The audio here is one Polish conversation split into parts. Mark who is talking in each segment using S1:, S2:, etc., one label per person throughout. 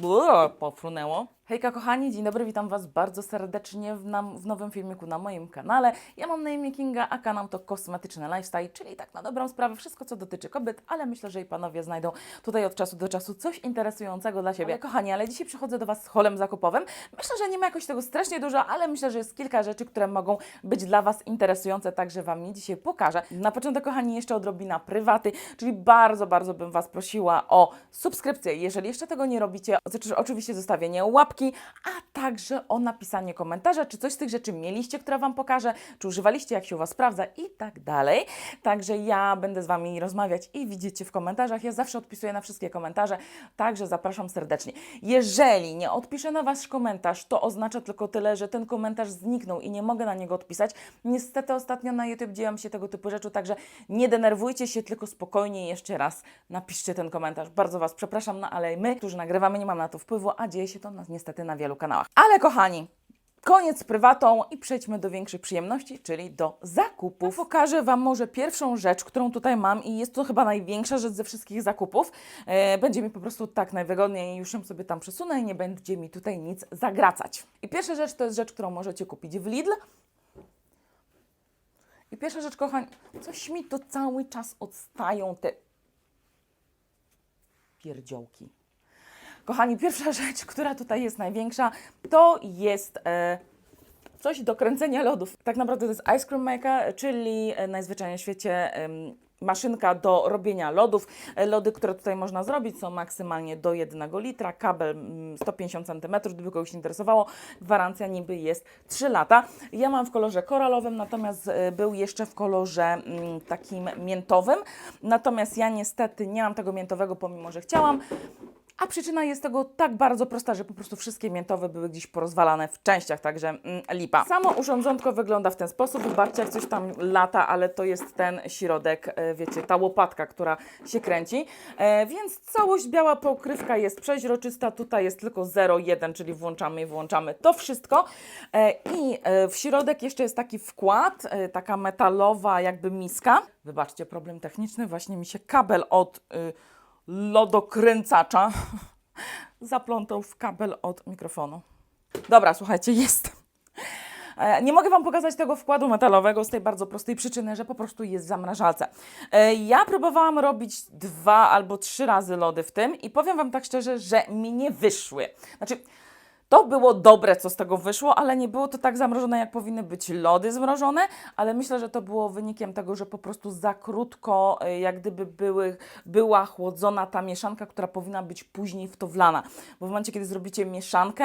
S1: Brrr, pofrunęło. Hejka kochani, dzień dobry, witam Was bardzo serdecznie w, nam, w nowym filmiku na moim kanale. Ja mam na imię Kinga, a kanał to Kosmetyczny Lifestyle, czyli tak na dobrą sprawę wszystko co dotyczy kobiet, ale myślę, że i panowie znajdą tutaj od czasu do czasu coś interesującego dla siebie. Ale, kochani, ale dzisiaj przychodzę do Was z holem zakupowym. Myślę, że nie ma jakoś tego strasznie dużo, ale myślę, że jest kilka rzeczy, które mogą być dla Was interesujące, także Wam je dzisiaj pokażę. Na początek, kochani, jeszcze odrobina prywaty, czyli bardzo, bardzo bym Was prosiła o subskrypcję, jeżeli jeszcze tego nie robicie, znaczy oczywiście zostawienie łapki, a także o napisanie komentarza, czy coś z tych rzeczy mieliście, które Wam pokażę, czy używaliście, jak się u Was sprawdza i tak dalej. Także ja będę z Wami rozmawiać i widzicie w komentarzach. Ja zawsze odpisuję na wszystkie komentarze, także zapraszam serdecznie. Jeżeli nie odpiszę na Wasz komentarz, to oznacza tylko tyle, że ten komentarz zniknął i nie mogę na niego odpisać. Niestety ostatnio na YouTube dzieją się tego typu rzeczy, także nie denerwujcie się, tylko spokojnie jeszcze raz napiszcie ten komentarz. Bardzo Was przepraszam, no ale my, którzy nagrywamy, nie mamy na to wpływu, a dzieje się to na, niestety na wielu kanałach. Ale kochani, Koniec prywatą i przejdźmy do większych przyjemności, czyli do zakupów. Pokażę Wam może pierwszą rzecz, którą tutaj mam i jest to chyba największa rzecz ze wszystkich zakupów. E, będzie mi po prostu tak najwygodniej, już ją sobie tam przesunę i nie będzie mi tutaj nic zagracać. I pierwsza rzecz to jest rzecz, którą możecie kupić w Lidl. I pierwsza rzecz, kochani, coś mi to cały czas odstają te pierdziołki. Kochani, pierwsza rzecz, która tutaj jest największa, to jest e, coś do kręcenia lodów. Tak naprawdę to jest Ice Cream Maker, czyli e, najzwyczajniej w świecie em, maszynka do robienia lodów. E, Lody, które tutaj można zrobić są maksymalnie do 1 litra, kabel mm, 150 cm, gdyby kogoś interesowało. Gwarancja niby jest 3 lata. Ja mam w kolorze koralowym, natomiast e, był jeszcze w kolorze mm, takim miętowym. Natomiast ja niestety nie mam tego miętowego, pomimo że chciałam. A przyczyna jest tego tak bardzo prosta, że po prostu wszystkie miętowe były gdzieś porozwalane w częściach, także mm, lipa. Samo urządzonko wygląda w ten sposób. Wybaczcie, jak coś tam lata, ale to jest ten środek, e, wiecie, ta łopatka, która się kręci. E, więc całość biała pokrywka jest przeźroczysta. Tutaj jest tylko 0,1, czyli włączamy i włączamy to wszystko. E, I e, w środek jeszcze jest taki wkład, e, taka metalowa jakby miska. Wybaczcie, problem techniczny. Właśnie mi się kabel od... Y, lodokręcacza zaplątał w kabel od mikrofonu. Dobra, słuchajcie, jest. E, Nie mogę Wam pokazać tego wkładu metalowego z tej bardzo prostej przyczyny, że po prostu jest w zamrażalce. E, Ja próbowałam robić dwa albo trzy razy lody w tym i powiem Wam tak szczerze, że mi nie wyszły. Znaczy, to było dobre, co z tego wyszło, ale nie było to tak zamrożone, jak powinny być lody zmrożone, ale myślę, że to było wynikiem tego, że po prostu za krótko, e, jak gdyby były, była chłodzona ta mieszanka, która powinna być później w to wlana. Bo w momencie, kiedy zrobicie mieszankę,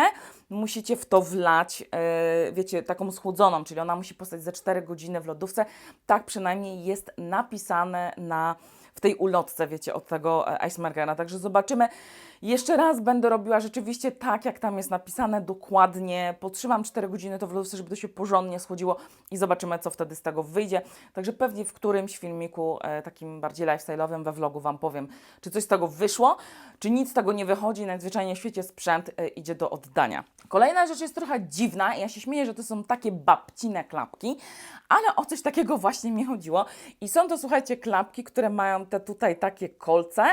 S1: musicie w to wlać, e, wiecie, taką schłodzoną, czyli ona musi postać za 4 godziny w lodówce. Tak przynajmniej jest napisane na w tej ulotce, wiecie, od tego e, Icemarkera. Także zobaczymy. Jeszcze raz będę robiła rzeczywiście tak, jak tam jest napisane, dokładnie. Potrzymam 4 godziny to w lodówce, żeby to się porządnie schłodziło i zobaczymy, co wtedy z tego wyjdzie. Także pewnie w którymś filmiku e, takim bardziej lifestyle'owym we vlogu Wam powiem, czy coś z tego wyszło, czy nic z tego nie wychodzi. Najzwyczajniej w świecie sprzęt e, idzie do oddania. Kolejna rzecz jest trochę dziwna. Ja się śmieję, że to są takie babcine klapki, ale o coś takiego właśnie mi chodziło. I są to, słuchajcie, klapki, które mają te tutaj takie kolce.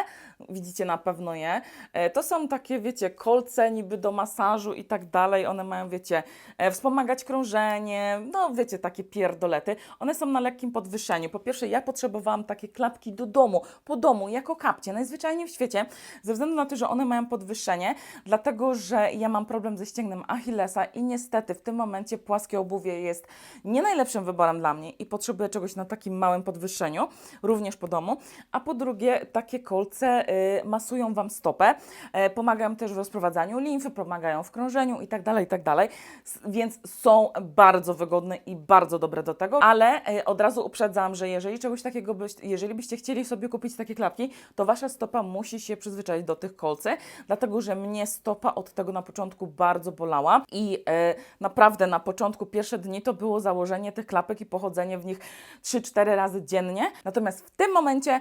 S1: Widzicie na pewno je. E, To są takie, wiecie, kolce niby do masażu i tak dalej. One mają, wiecie, e, wspomagać krążenie, no wiecie, takie pierdolety. One są na lekkim podwyższeniu. Po pierwsze, ja potrzebowałam takie klapki do domu, po domu, jako kapcie, najzwyczajniej w świecie, ze względu na to, że one mają podwyższenie, dlatego, że ja mam problem ze ścięgnem Achillesa i niestety w tym momencie płaskie obuwie jest nie najlepszym wyborem dla mnie i potrzebuję czegoś na takim małym podwyższeniu, również po domu. A po drugie, takie kolce y, masują Wam stopę, e, pomagają też w rozprowadzaniu limfy, pomagają w krążeniu i tak dalej, i tak Więc są bardzo wygodne i bardzo dobre do tego, ale e, od razu uprzedzam, że jeżeli czegoś takiego, byś, jeżeli byście chcieli sobie kupić takie klapki, to Wasza stopa musi się przyzwyczaić do tych kolcy, dlatego, że mnie stopa od tego na początku bardzo bolała i naprawdę na początku, pierwsze dni to było założenie tych klapek i pochodzenie w nich 3-4 razy dziennie, natomiast w tym momencie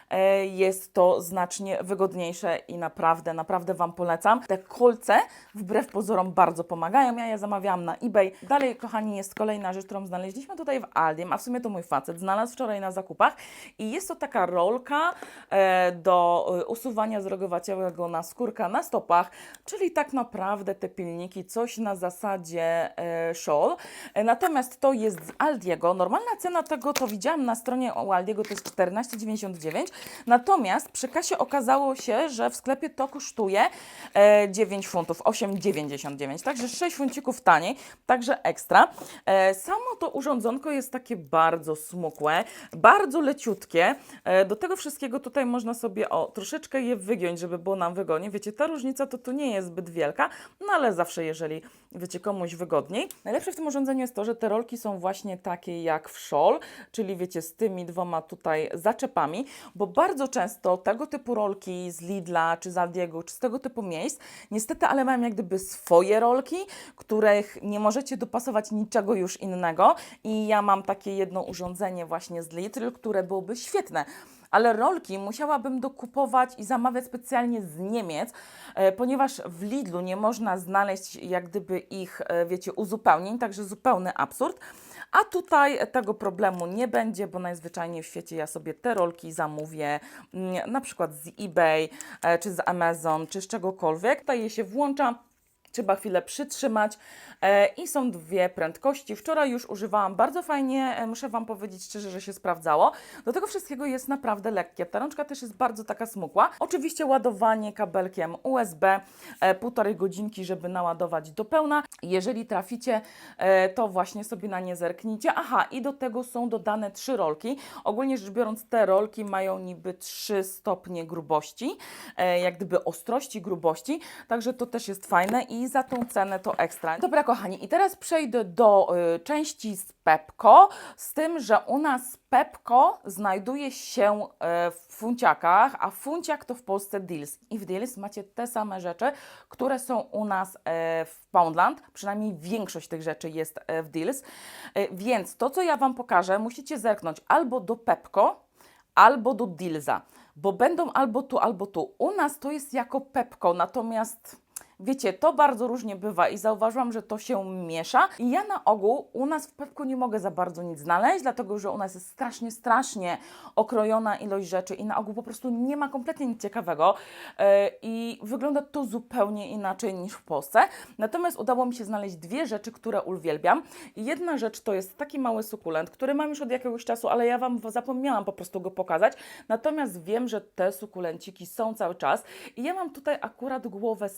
S1: jest to znacznie wygodniejsze i naprawdę, naprawdę Wam polecam. Te kolce wbrew pozorom bardzo pomagają. Ja je zamawiałam na eBay. Dalej, kochani, jest kolejna rzecz, którą znaleźliśmy tutaj w Aldim, a w sumie to mój facet znalazł wczoraj na zakupach i jest to taka rolka e, do e, usuwania zrogowaciałego naskórka na stopach, czyli tak naprawdę te pilniki, coś na zasadzie e, shawl. E, natomiast to jest z Aldiego. Normalna cena tego, to widziałam na stronie Aldiego, to jest 14,99. Natomiast przy kasie okazało się, że w sklepie to kosztuje e, 9 funtów, 8,99. Także 6 funcików taniej, także ekstra. E, samo to urządzonko jest takie bardzo smukłe, bardzo leciutkie. E, do tego wszystkiego tutaj można sobie o troszeczkę je wygiąć, żeby było nam wygodnie. Wiecie, ta różnica to tu nie jest zbyt wielka, no ale zawsze jeżeli wiecie komuś wygodniej. Najlepsze w tym urządzeniu jest to, że te rolki są właśnie takie jak w shawl, czyli wiecie z tymi dwoma tutaj zaczepami, bo bardzo często tego typu rolki z Lidla, czy z Aldiego, czy z tego typu miejsc, niestety, ale mają jak gdyby swoje rolki, których nie możecie dopasować niczego już innego i ja mam takie jedno urządzenie właśnie z Lidl, które byłoby świetne ale rolki musiałabym dokupować i zamawiać specjalnie z Niemiec, e, ponieważ w Lidlu nie można znaleźć jak gdyby ich, e, wiecie, uzupełnień, także zupełny absurd. A tutaj tego problemu nie będzie, bo najzwyczajniej w świecie ja sobie te rolki zamówię mm, na przykład z eBay, e, czy z Amazon, czy z czegokolwiek. Tutaj je się włącza. Trzeba chwilę przytrzymać e, i są dwie prędkości. Wczoraj już używałam bardzo fajnie, e, muszę Wam powiedzieć szczerze, że się sprawdzało. Do tego wszystkiego jest naprawdę lekkie. Ta rączka też jest bardzo taka smukła. Oczywiście ładowanie kabelkiem USB, e, półtorej godzinki, żeby naładować do pełna. Jeżeli traficie, to właśnie sobie na nie zerknijcie. Aha, i do tego są dodane trzy rolki. Ogólnie rzecz biorąc, te rolki mają niby 3 stopnie grubości, jak gdyby ostrości grubości, także to też jest fajne i za tą cenę to ekstra. Dobra, kochani, i teraz przejdę do y, części z Pepko, z tym, że u nas Pepko znajduje się e, w funciakach, a funciak to w Polsce Deals. I w Deals macie te same rzeczy, które są u nas e, w Poundland, przynajmniej większość tych rzeczy jest e, w Deals. E, więc to, co ja Wam pokażę, musicie zerknąć albo do Pepko, albo do Dealsa, bo będą albo tu, albo tu. U nas to jest jako Pepko, natomiast wiecie, to bardzo różnie bywa i zauważyłam, że to się miesza. I ja na ogół u nas w Pepku nie mogę za bardzo nic znaleźć, dlatego że u nas jest strasznie, strasznie okrojona ilość rzeczy i na ogół po prostu nie ma kompletnie nic ciekawego yy, i wygląda to zupełnie inaczej niż w Polsce. Natomiast udało mi się znaleźć dwie rzeczy, które uwielbiam. Jedna rzecz to jest taki mały sukulent, który mam już od jakiegoś czasu, ale ja Wam zapomniałam po prostu go pokazać. Natomiast wiem, że te sukulenciki są cały czas i ja mam tutaj akurat głowę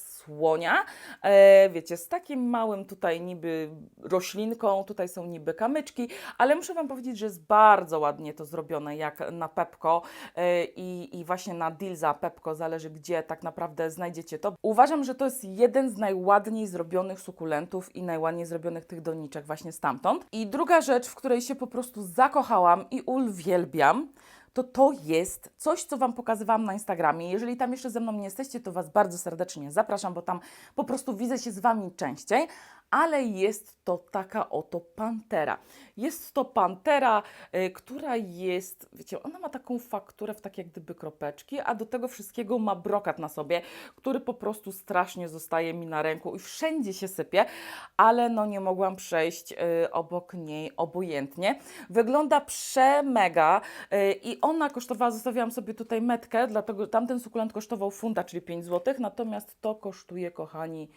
S1: e, wiecie, z takim małym tutaj niby roślinką, tutaj są niby kamyczki, ale muszę Wam powiedzieć, że jest bardzo ładnie to zrobione, jak na Pepko e, i, i właśnie na Dealsa Pepko, zależy gdzie tak naprawdę znajdziecie to. Uważam, że to jest jeden z najładniej zrobionych sukulentów i najładniej zrobionych tych doniczek właśnie stamtąd. I druga rzecz, w której się po prostu zakochałam i uwielbiam, to to jest coś, co Wam pokazywałam na Instagramie. Jeżeli tam jeszcze ze mną nie jesteście, to Was bardzo serdecznie zapraszam, bo tam po prostu widzę się z Wami częściej, ale jest to taka oto pantera. Jest to pantera, y, która jest, wiecie, ona ma taką fakturę w takie jak gdyby kropeczki, a do tego wszystkiego ma brokat na sobie, który po prostu strasznie zostaje mi na ręku i wszędzie się sypie, ale no nie mogłam przejść y, obok niej obojętnie. Wygląda przemega y, i ona kosztowała, zostawiłam sobie tutaj metkę, dlatego tamten sukulent kosztował funta, czyli 5 zł, natomiast to kosztuje, kochani,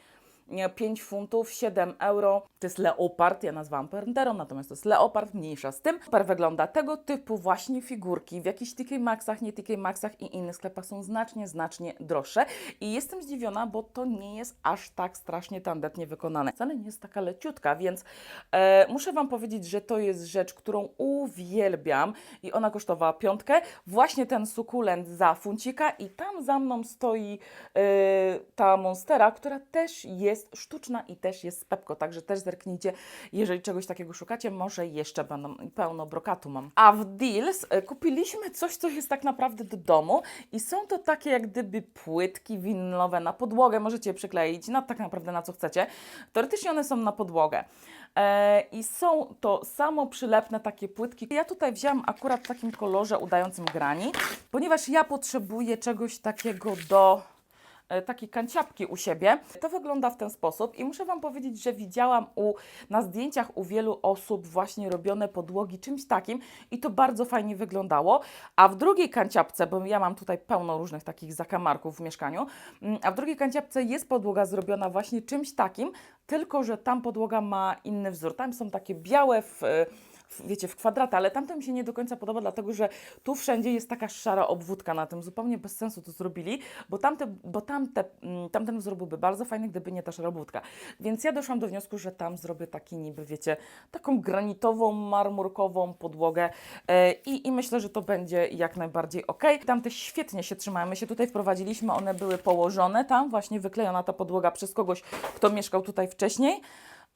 S1: 5 funtów, 7 euro. To jest leopard, ja nazwałam panterą, natomiast to jest leopard, mniejsza z tym. Super wygląda tego typu właśnie figurki w jakichś TK Maxach, nie TK Maxach i innych sklepach są znacznie, znacznie droższe. I jestem zdziwiona, bo to nie jest aż tak strasznie tandetnie wykonane. Wcale nie jest taka leciutka, więc e, muszę Wam powiedzieć, że to jest rzecz, którą uwielbiam i ona kosztowała piątkę. Właśnie ten sukulent za funcika i tam za mną stoi e, ta monstera, która też jest jest sztuczna i też jest z Pepko, także też zerknijcie, jeżeli czegoś takiego szukacie, może jeszcze będą pełno brokatu mam. A w Deals e, kupiliśmy coś, co jest tak naprawdę do domu i są to takie jak gdyby płytki winylowe na podłogę, możecie je przykleić na tak naprawdę na co chcecie. Teoretycznie one są na podłogę. E, I są to samo przylepne takie płytki. Ja tutaj wzięłam akurat w takim kolorze udającym grani, ponieważ ja potrzebuję czegoś takiego do e, takiej kanciapki u siebie. To wygląda w ten sposób i muszę Wam powiedzieć, że widziałam u, na zdjęciach u wielu osób właśnie robione podłogi czymś takim i to bardzo fajnie wyglądało. A w drugiej kanciapce, bo ja mam tutaj pełno różnych takich zakamarków w mieszkaniu, mm, a w drugiej kanciapce jest podłoga zrobiona właśnie czymś takim, tylko że tam podłoga ma inny wzór. Tam są takie białe w, wiecie, w kwadraty, ale tamto mi się nie do końca podoba, dlatego że tu wszędzie jest taka szara obwódka na tym, zupełnie bez sensu to zrobili, bo, tamte, bo tamte, mm, tamten wzór byłby bardzo fajny, gdyby nie ta szara obwódka. Więc ja doszłam do wniosku, że tam zrobię taki niby, wiecie, taką granitową, marmurkową podłogę e, i, i myślę, że to będzie jak najbardziej ok. Tamte świetnie się trzymają, my się tutaj wprowadziliśmy, one były położone tam, właśnie wyklejona ta podłoga przez kogoś, kto mieszkał tutaj wcześniej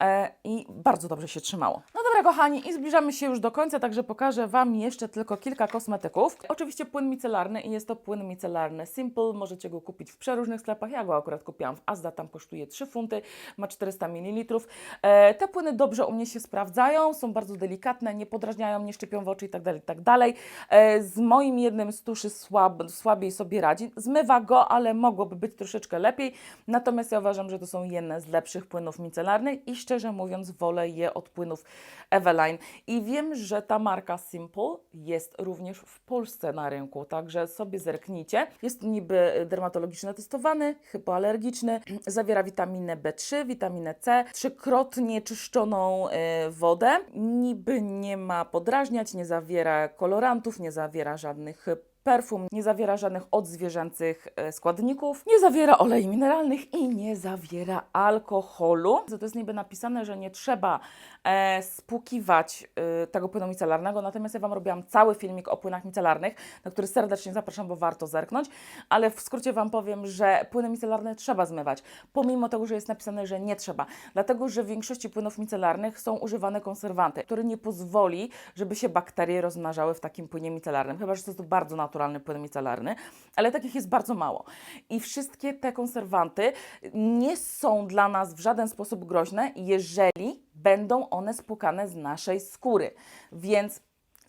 S1: e, i bardzo dobrze się trzymało. No dobra, kochani, i zbliżamy się już do końca, także pokażę Wam jeszcze tylko kilka kosmetyków. Oczywiście płyn micelarny i jest to płyn micelarny Simple. Możecie go kupić w przeróżnych sklepach. Ja go akurat kupiłam w Asda, tam kosztuje 3 funty, ma 400 ml. E, te płyny dobrze u mnie się sprawdzają, są bardzo delikatne, nie podrażniają, nie szczypią w oczy itd. itd. E, z moim jednym z tuszy słab, słabiej sobie radzi. Zmywa go, ale mogłoby być troszeczkę lepiej. Natomiast ja uważam, że to są jedne z lepszych płynów micelarnych i szczerze mówiąc wolę je od płynów Eveline. I wiem, że ta marka Simple jest również w Polsce na rynku, także sobie zerknijcie. Jest niby dermatologicznie testowany, hypoalergiczny, zawiera witaminę B3, witaminę C, trzykrotnie czyszczoną e, wodę. Niby nie ma podrażniać, nie zawiera kolorantów, nie zawiera żadnych perfum, nie zawiera żadnych odzwierzęcych e, składników, nie zawiera olei mineralnych i nie zawiera alkoholu. To jest niby napisane, że nie trzeba e, spłukiwać e, tego płynu micelarnego, natomiast ja Wam robiłam cały filmik o płynach micelarnych, na który serdecznie zapraszam, bo warto zerknąć, ale w skrócie Wam powiem, że płyny micelarne trzeba zmywać, pomimo tego, że jest napisane, że nie trzeba, dlatego, że w większości płynów micelarnych są używane konserwanty, które nie pozwoli, żeby się bakterie rozmnażały w takim płynie micelarnym, chyba, że to jest bardzo naturalny płyn micelarny, ale takich jest bardzo mało. I wszystkie te konserwanty nie są dla nas w żaden sposób groźne, jeżeli będą one spłukane z naszej skóry. Więc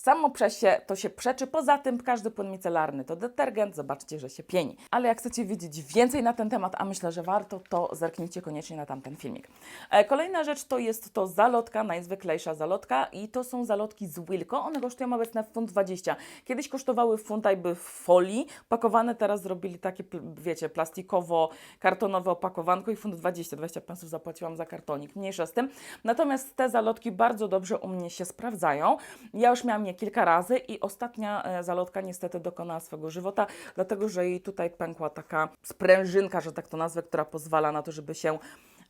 S1: Samo przez się to się przeczy. Poza tym każdy płyn micelarny to detergent, zobaczcie, że się pieni. Ale jak chcecie wiedzieć więcej na ten temat, a myślę, że warto, to zerknijcie koniecznie na tamten filmik. E, kolejna rzecz to jest to zalotka, najzwyklejsza zalotka i to są zalotki z Wilko. One kosztują obecnie funt 20. Kiedyś kosztowały funta jakby w folii pakowane, teraz zrobili takie, wiecie, plastikowo-kartonowe opakowanko i funt 20. 20 pensów zapłaciłam za kartonik, mniejsza z tym. Natomiast te zalotki bardzo dobrze u mnie się sprawdzają. Ja już miałam je kilka razy i ostatnia e, zalotka niestety dokonała swego żywota, dlatego że jej tutaj pękła taka sprężynka, że tak to nazwę, która pozwala na to, żeby się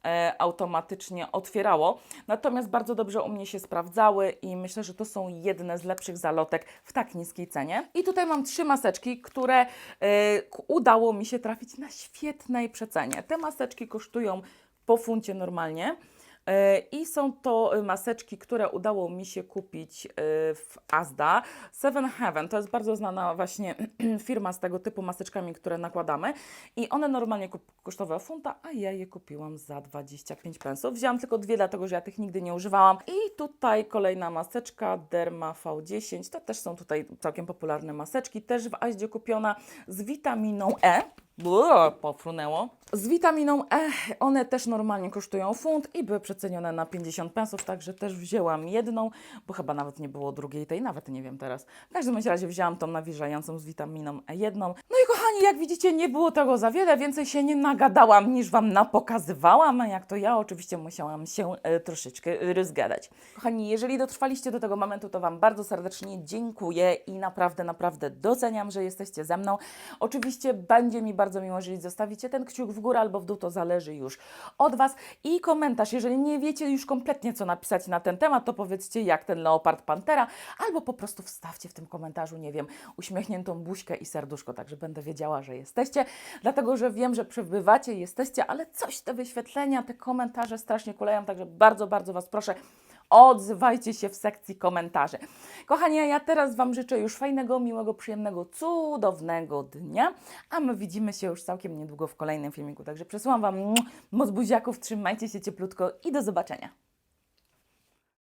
S1: e, automatycznie otwierało. Natomiast bardzo dobrze u mnie się sprawdzały i myślę, że to są jedne z lepszych zalotek w tak niskiej cenie. I tutaj mam trzy maseczki, które e, udało mi się trafić na świetnej przecenie. Te maseczki kosztują po funcie normalnie. E, I są to maseczki, które udało mi się kupić e, w Asda. Seven Heaven to jest bardzo znana właśnie firma z tego typu maseczkami, które nakładamy. I one normalnie kosztowały funta, a ja je kupiłam za 25 pensów. Wzięłam tylko dwie, dlatego że ja tych nigdy nie używałam. I tutaj kolejna maseczka Derma V10. To też są tutaj całkiem popularne maseczki, też w Asdzie kupiona z witaminą E. Bło, pofrunęło. Z witaminą E one też normalnie kosztują funt i były przecenione na 50 pensów, także też wzięłam jedną, bo chyba nawet nie było drugiej tej, nawet nie wiem teraz. W każdym razie wzięłam tą nawilżającą z witaminą E jedną. No i kochani, jak widzicie, nie było tego za wiele, więcej się nie nagadałam niż Wam napokazywałam, jak to ja oczywiście musiałam się e, troszeczkę rozgadać. Kochani, jeżeli dotrwaliście do tego momentu, to Wam bardzo serdecznie dziękuję i naprawdę, naprawdę doceniam, że jesteście ze mną. Oczywiście będzie mi bardzo miło, jeżeli zostawicie ten kciuk w górę albo w dół, to zależy już od Was. I komentarz, jeżeli nie wiecie już kompletnie, co napisać na ten temat, to powiedzcie, jak ten leopard pantera, albo po prostu wstawcie w tym komentarzu, nie wiem, uśmiechniętą buźkę i serduszko, tak że będę wiedziała, że jesteście, dlatego że wiem, że przebywacie, jesteście, ale coś te wyświetlenia, te komentarze strasznie kuleją, także bardzo, bardzo Was proszę, odzywajcie się w sekcji komentarzy. Kochani, ja teraz Wam życzę już fajnego, miłego, przyjemnego, cudownego dnia, a my widzimy się już całkiem niedługo w kolejnym filmiku, także przesyłam Wam moc buziaków, trzymajcie się cieplutko i do zobaczenia.